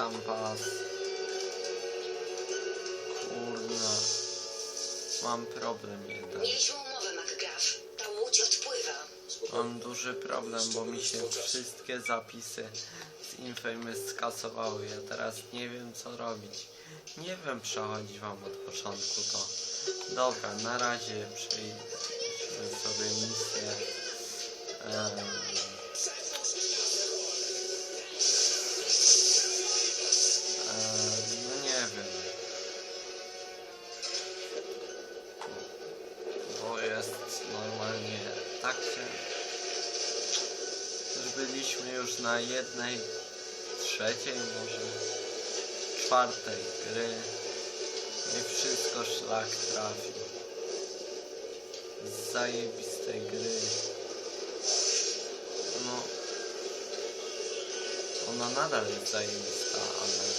Kampas. Kurna. Mam problem jeden. Mieliśmy umowę. Ta łódź odpływa. Mam duży problem, bo mi się wszystkie zapisy z Infamous skasowały. Ja teraz nie wiem co robić. Nie wiem przechodzić wam od początku to. Dobra, na razie przejdźmy sobie misję. Jednej trzeciej może czwartej gry. I wszystko szlak trafił z zajebistej gry. No ona nadal jest zajebista ale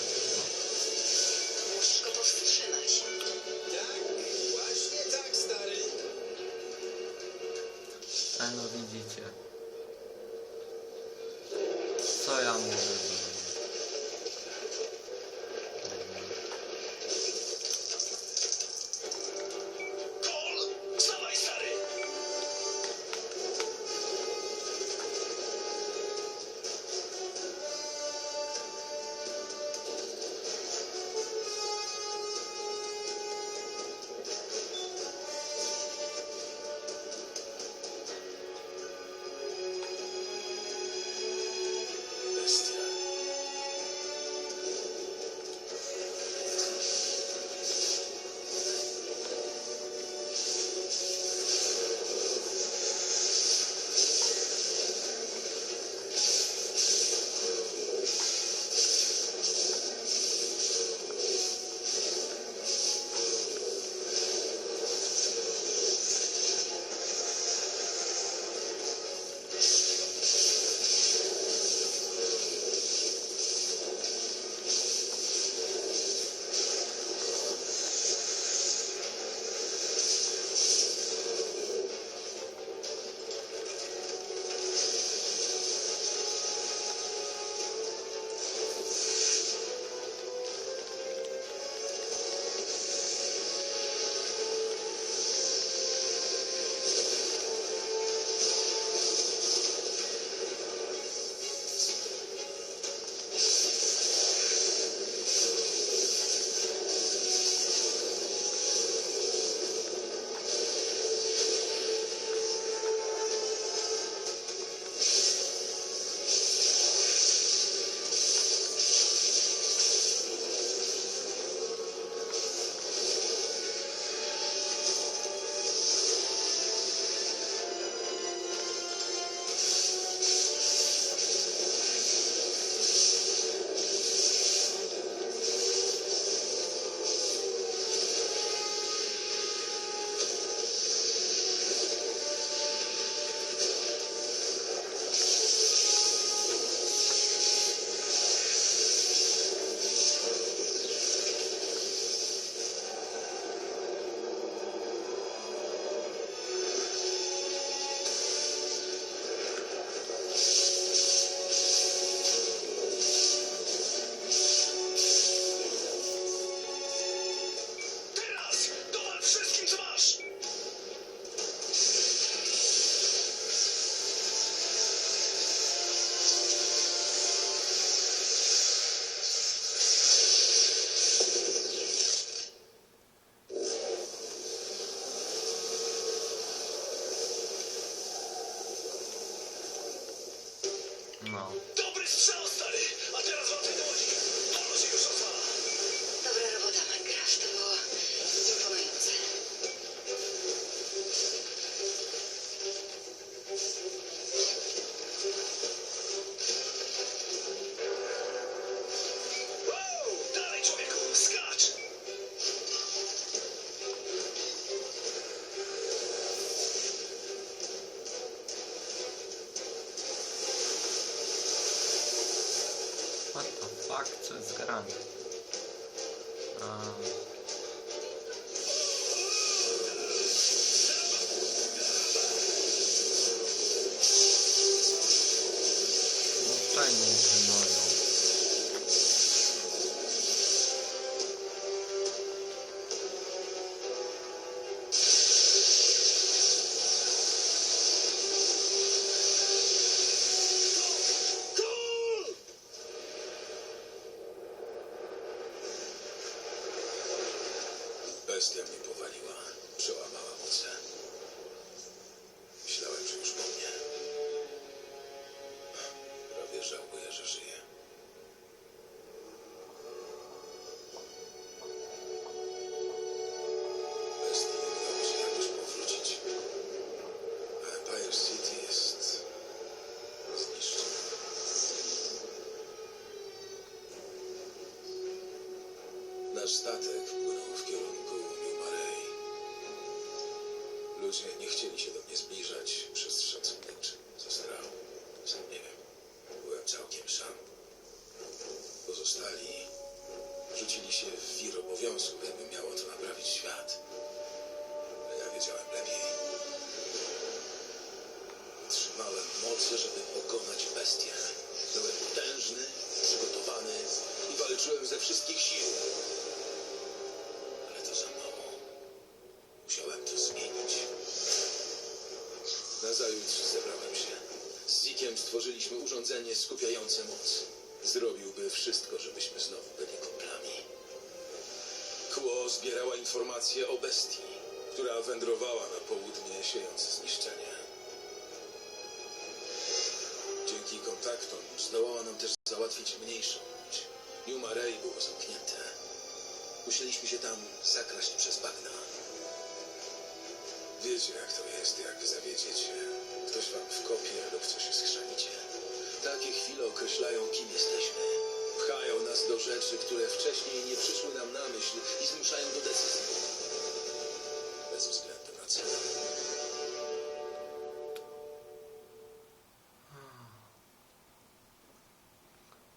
no Fuck, co jest grane? A, bestia mnie powaliła. Przełamała moce. Myślałem, że już po mnie. Prawie żałuję, że żyję. Bestii udało się jakoś powrócić. A Empire City jest zniszczone. Nasz statek Ludzie nie chcieli się do mnie zbliżać przez szacunek czy za strach. Sam nie wiem. Byłem całkiem sam. Pozostali rzucili się w wir obowiązków, jakby miało to naprawić świat. Ale ja wiedziałem lepiej. Otrzymałem moce, żeby pokonać bestię. Byłem potężny, przygotowany i walczyłem ze wszystkich sił. Nazajutrz zebrałem się. Z Zikiem stworzyliśmy urządzenie skupiające moc. Zrobiłby wszystko, żebyśmy znowu byli kumplami. Kło zbierała informacje o bestii, która wędrowała na południe, siejąc zniszczenie. Dzięki kontaktom zdołała nam też załatwić mniejszą łódź. New Marei było zamknięte. Musieliśmy się tam zakraść przez bagna. Wiecie, jak to jest, jak zawiedziecie. Ktoś wam wkopie lub coś skrzanicie. Takie chwile określają, kim jesteśmy. Pchają nas do rzeczy, które wcześniej nie przyszły nam na myśl i zmuszają do decyzji. Bez względu na cenę.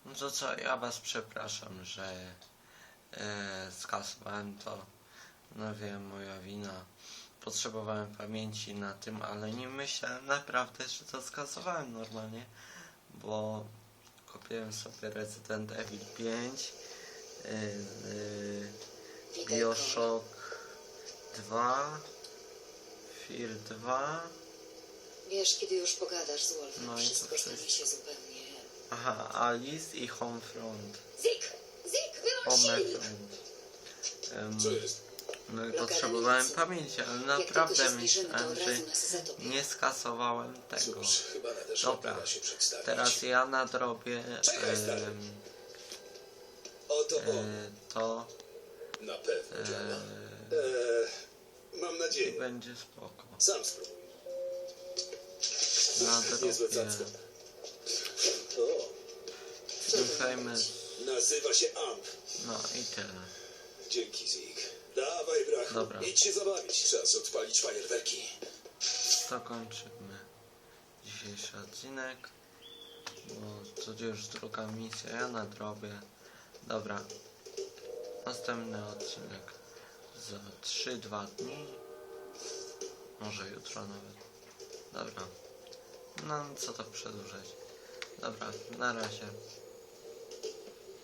No to co, ja was przepraszam, że e, skasowałem to. No wiem, moja wina. Potrzebowałem pamięci na tym, ale nie myślałem naprawdę, że to skasowałem normalnie, bo kupiłem sobie Resident Evil 5, e, e, Witaj, Bioshock 2, Fear 2, Wiesz, kiedy już pogadasz z Wolfem, No i wszystko stanie się zupełnie... aha, Alice i Homefront. Zik! Zik, wyłącz! Homefront. Co jest? No potrzebowałem pamięci, ale naprawdę myślałem, że nie skasowałem tego. Dobra. Teraz ja nadrobię e, to Na pewno e, mam nadzieję. będzie spoko. Sam spróbuj. Nadrobię Niezłe cacko. O, Infamous, nazywa się Amp. no i tyle. Dzięki, Zik. Dawaj, brachu. Dobra. Idź się zabawić. Czas odpalić fajerwerki. To kończymy dzisiejszy odcinek, bo to już druga misja, ja nadrobię. Dobra, następny odcinek za 3-2 dni, może jutro nawet. Dobra, no co to przedłużać. Dobra, na razie.